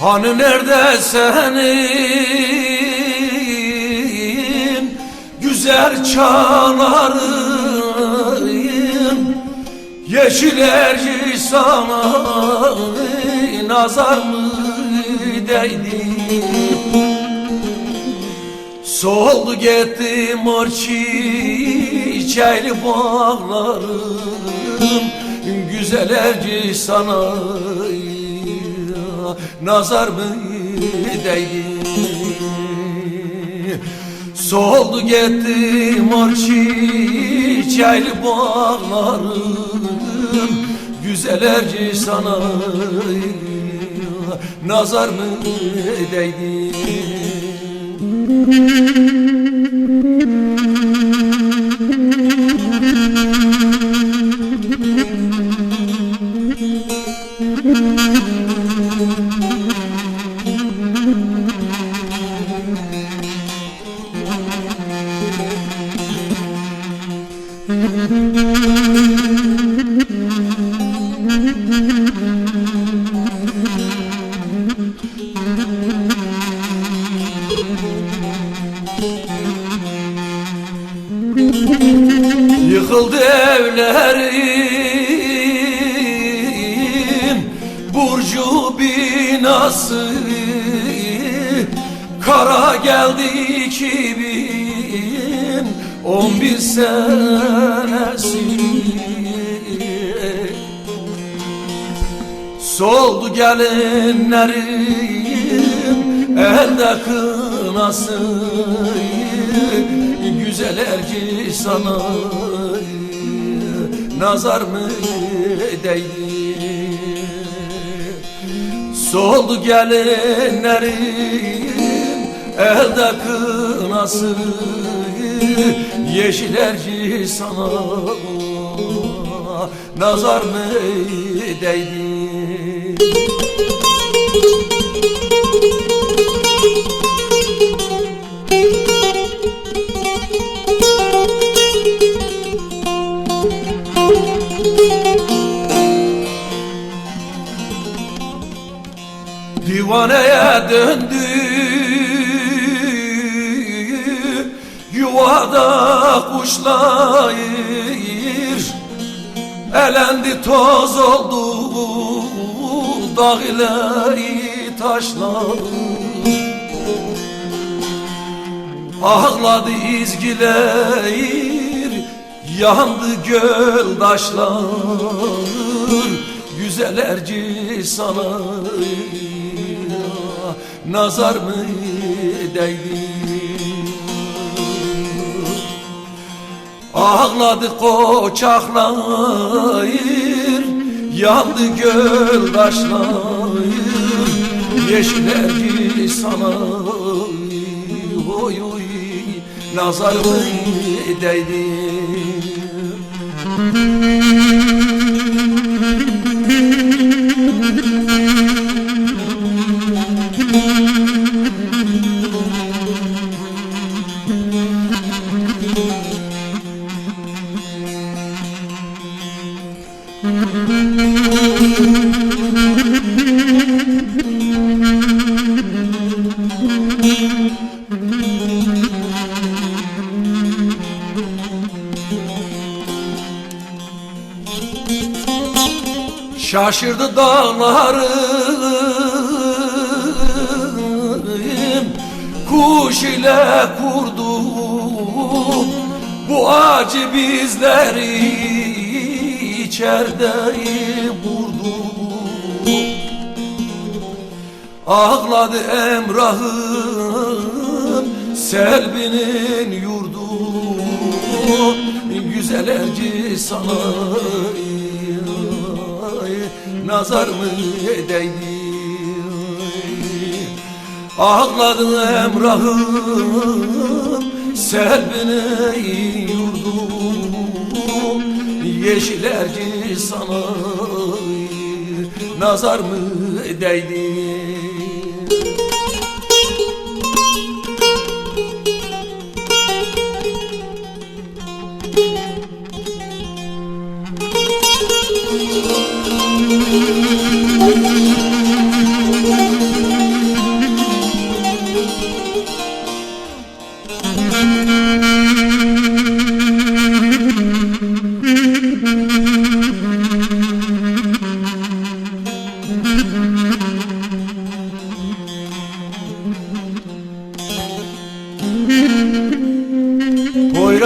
Hani nerede senin güzel çağların Yeşil erci sana nazar mı değdi? Soldu gitti mor çiçeğli bağlarım. Güzel sana nazar mı değdi? Soldu gitti mor çiçeğli bağlarım Güzel erci sana nazar mı değdi Yıkıldı evlerim Burcu binası. Kara geldi iki On bir senesi. Soldu gelinlerim Elde kınası Güzel erki sana Nazar mı değdi Soldu gelinlerim Elde kınası. Yeşil erki sana Nazar mı değdi döndü. Yuvada kuşlar Elendi toz oldu Dağ ile taşlar Ağladı izgiler Yandı göl taşlar Güzel erci sana Nazar mı değdi? Ağladı koçaklar Yandı göl taşlar Yeşil erci sana Oy oy Nazar mı değdi Şaşırdı dağlarım Kuş ile kurdu Bu acı bizleri içeride vurdu. Ağladı Emrah'ım Selvi'nin yurdu Güzel erci sana Nazar mı değdi? Ağladı Emrah'ım Selvi'nin yurdu Yeşil erci sana Nazar mı değdi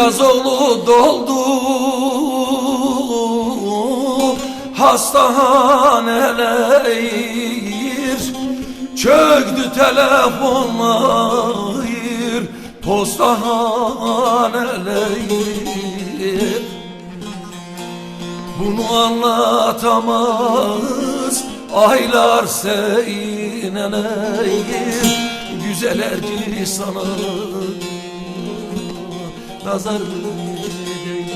Poyrazoğlu doldu. Hastaneler Çöktü telefonlar. Postaneler Bunu anlatamaz aylar seyneler Güzel erci sana nazar değdim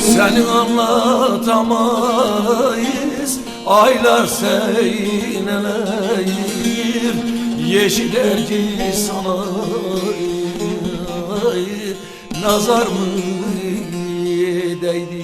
Seni anlatamayız Aylar seyneleyir. Yeşil erci sana Nazar mı değdi